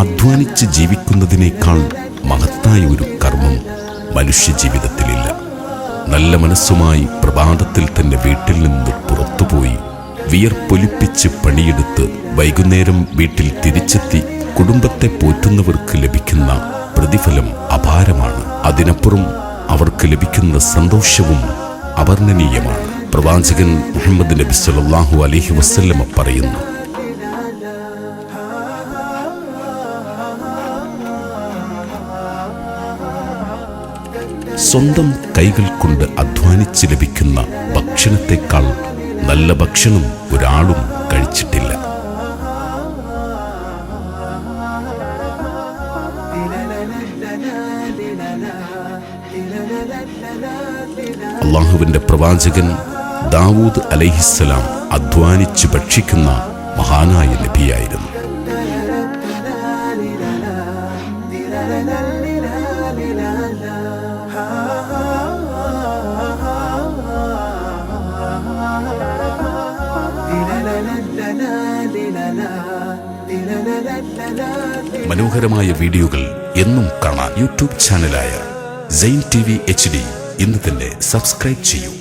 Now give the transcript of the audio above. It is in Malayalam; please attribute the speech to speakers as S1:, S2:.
S1: അധ്വാനിച്ച് ജീവിക്കുന്നതിനേക്കാൾ മഹത്തായ ഒരു കർമ്മം മനുഷ്യ ജീവിതത്തിലില്ല നല്ല മനസ്സുമായി പ്രഭാതത്തിൽ തന്നെ വീട്ടിൽ നിന്ന് പുറത്തുപോയി വിയർപ്പൊലിപ്പിച്ച് പണിയെടുത്ത് വൈകുന്നേരം വീട്ടിൽ തിരിച്ചെത്തി കുടുംബത്തെ പോറ്റുന്നവർക്ക് ലഭിക്കുന്ന പ്രതിഫലം അപാരമാണ്. അതിനപ്പുറം അവർക്ക് ലഭിക്കുന്ന സന്തോഷവും അവർണനീയമാണ്. പ്രവാചകൻ മുഹമ്മദ് നബി സല്ലല്ലാഹു അലൈഹി വസ്ല്ലമ പറയുന്നു സ്വന്തം കൈകൾ കൊണ്ട് അധ്വാനിച്ച് ലഭിക്കുന്ന ഭക്ഷണത്തെക്കാൾ നല്ല ഭക്ഷണം ഒരാളും കഴിച്ചിട്ടില്ല. അള്ളാഹുവിന്റെ പ്രവാചകൻ ദാവൂദ് അലൈഹിസ്സലാം അധ്വാനിച്ച് ഭക്ഷിക്കുന്ന മഹാനായ നബിയായിരുന്നു. മനോഹരമായ വീഡിയോകൾ എന്നും കാണാൻ YouTube ചാനലായ Sain T V H D ഇന്ന് തന്നെ സബ്സ്ക്രൈബ് ചെയ്യൂ.